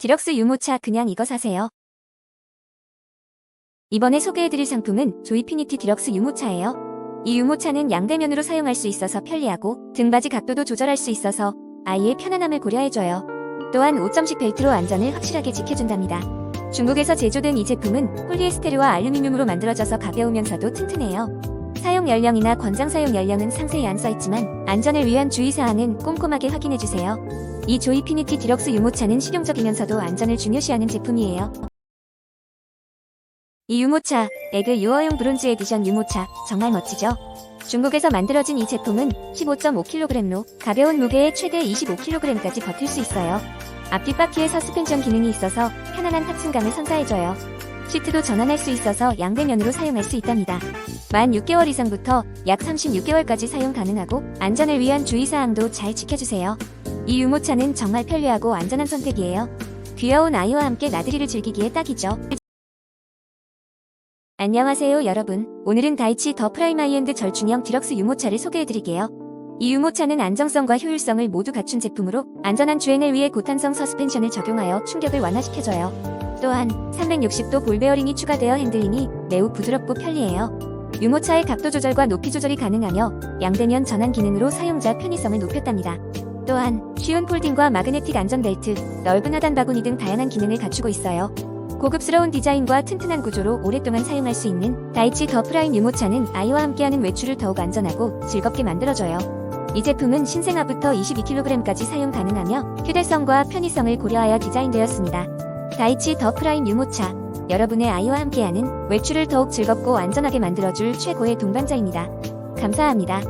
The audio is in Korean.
디럭스 유모차 그냥 이거 사세요. 이번에 소개해드릴 상품은 조이피니티 디럭스 유모차예요. 이 유모차는 양대면으로 사용할 수 있어서 편리하고 등받이 각도도 조절할 수 있어서 아이의 편안함을 고려해줘요. 또한 5점식 벨트로 안전을 확실하게 지켜준답니다. 중국에서 제조된 이 제품은 폴리에스테르와 알루미늄으로 만들어져서 가벼우면서도 튼튼해요. 사용 연령이나 권장 사용 연령은 상세히 안 써있지만 안전을 위한 주의사항은 꼼꼼하게 확인해주세요. 이 조이피니티 디럭스 유모차는 실용적이면서도 안전을 중요시하는 제품이에요. 이 유모차, 에그 유어용 브론즈 에디션 유모차, 정말 멋지죠? 중국에서 만들어진 이 제품은 15.5kg로 가벼운 무게에 최대 25kg까지 버틸 수 있어요. 앞뒤 바퀴에 서스펜션 기능이 있어서 편안한 탑승감을 선사해줘요. 시트도 전환할 수 있어서 양대면으로 사용할 수 있답니다. 만 6개월 이상부터 약 36개월까지 사용 가능하고 안전을 위한 주의사항도 잘 지켜주세요. 이 유모차는 정말 편리하고 안전한 선택이에요. 귀여운 아이와 함께 나들이를 즐기기에 딱이죠. 안녕하세요 여러분. 오늘은 다이치 더 프라임 아이엔드 절충형 디럭스 유모차를 소개해드릴게요. 이 유모차는 안정성과 효율성을 모두 갖춘 제품으로 안전한 주행을 위해 고탄성 서스펜션을 적용하여 충격을 완화시켜줘요. 또한 360도 볼 베어링이 추가되어 핸들링이 매우 부드럽고 편리해요. 유모차의 각도 조절과 높이 조절이 가능하며 양대면 전환 기능으로 사용자 편의성을 높였답니다. 또한 쉬운 폴딩과 마그네틱 안전벨트, 넓은 하단 바구니 등 다양한 기능을 갖추고 있어요. 고급스러운 디자인과 튼튼한 구조로 오랫동안 사용할 수 있는 다이치 더 프라임 유모차는 아이와 함께하는 외출을 더욱 안전하고 즐겁게 만들어줘요. 이 제품은 신생아부터 22kg까지 사용 가능하며 휴대성과 편의성을 고려하여 디자인되었습니다. 다이치 더 프라임 유모차. 여러분의 아이와 함께하는 외출을 더욱 즐겁고 안전하게 만들어줄 최고의 동반자입니다. 감사합니다.